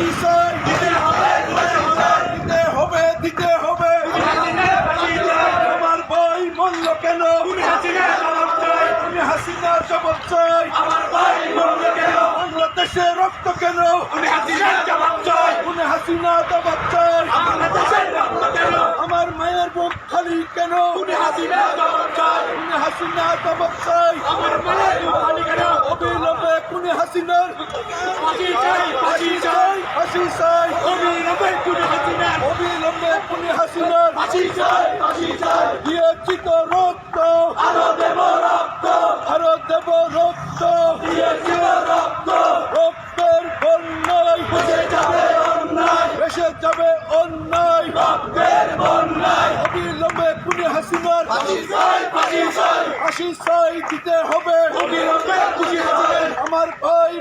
দিতে হবে দিতে হবে আমার ভাই মূল্য কেন? আমি হাসিনা জবাব চাই। বাংলাদেশে রক্ত কেন? উনি হাসিনা জবাব চাই। আমার মায়ের বুক খালি কেন? উনি হাসিনা জবাব চাই। অবিলম্বে কুনি হাসিনার ফাঁসি চাই ফাঁসি চাই। অবিলম্বে কুনি হাসিনার দিয়েছি তো রক্ত। আরও দেব রক্ত। আরও দেব রক্ত। দিয়েছি রক্ত। রক্তের বন্যায়। ভেসে যাবে অন্যায়। ভেসে যাবে অন্যায়। রক্তের বন্যায়। অবিলম্বে কুনি হাসিনার ফাঁসি চাই দিতে হবে। অবিলম্বে আমার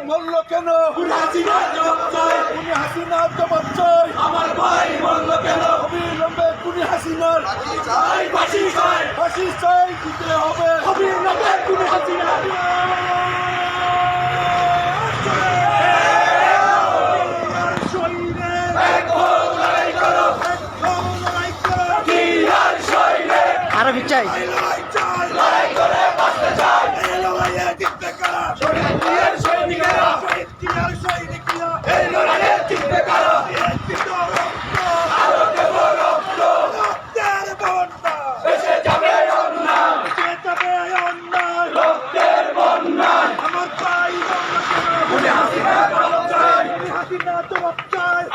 মল্ল কেন? কুনি হাসিনা জবাব চাই চাই আমার ভাই মল্ল কেন? অবিলম্বে কুনি হাসিনার ফাঁসি চাই। দিতে হবে। অবিলম্বে কুনি হাসিনা। আরবি চাই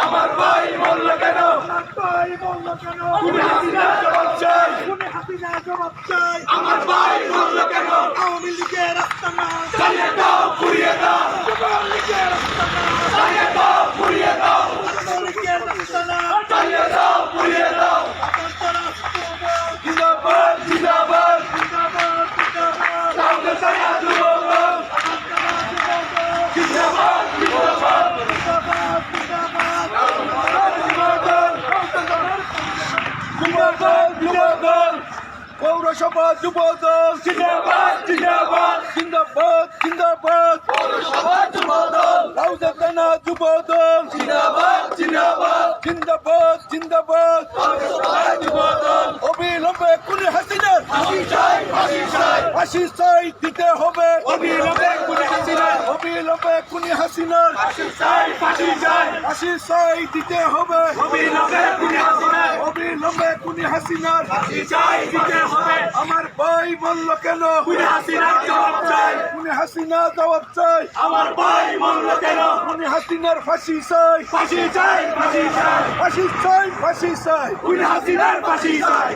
আমার ভাই বলল কেন? আমার ভাই বলল কেন তুমি হাসিনা জবাব চাই তুমি হাসিনা জবাব চাই আমার ভাই বলল কেন? আওয়ামী লীগের রাস্তা না। চালিয়ে দাও পুড়িয়ে দাও। আওয়ামী লীগের রাস্তা না। চালিয়ে দাও পুড়িয়ে দাও। আওয়ামী লীগের রাস্তা চালিয়ে দাও পুড়িয়ে দাও। জিন্দাবাদ জিন্দাবাদ। জিন্দাবাদ জিন্দাবাদ। সামনে সায়া যুবক জিন্দাবাদ। জিন্দাবাদ জিন্দাবাদ। জিন্দাবাদ জিন্দাবাদ। পৌরসভা যুবদল জিন্দাবাদ জিন্দাবাদ। জিন্দাবাদ জিন্দাবাদ। পৌরসভা যুবদল। রাউজাতানা যুবদল। জিন্দাবাদ জিন্দাবাদ। জিন্দাবাদ জিন্দাবাদ। পৌরসভা যুবদল। অবিলম্বে কুলি হাসিনার ফাঁসি চাই ফাঁসি চাই। ফাঁসি চাই দিতে হবে। অবিলম্বে কুলি হাসিনার। অবিলম্বে কুলি হাসিনার। ফাঁসি চাই ফাঁসি চাই। ফাঁসি চাই দিতে হবে। অবিলম্বে কুলি হাসিনার। কুলি হাসিনার চাই দিতে হবে। আমার ভাই বলল কেন? কুলি হাসিনার জবাব চাই। কুলি হাসিনা জবাব চাই। আমার ভাই বলল কেন? কুলি হাসিনার ফাঁসি চাই। ফাঁসি চাই ফাঁসি চাই। ফাঁসি চাই ফাঁসি চাই। হাসিনার ফাঁসি চাই।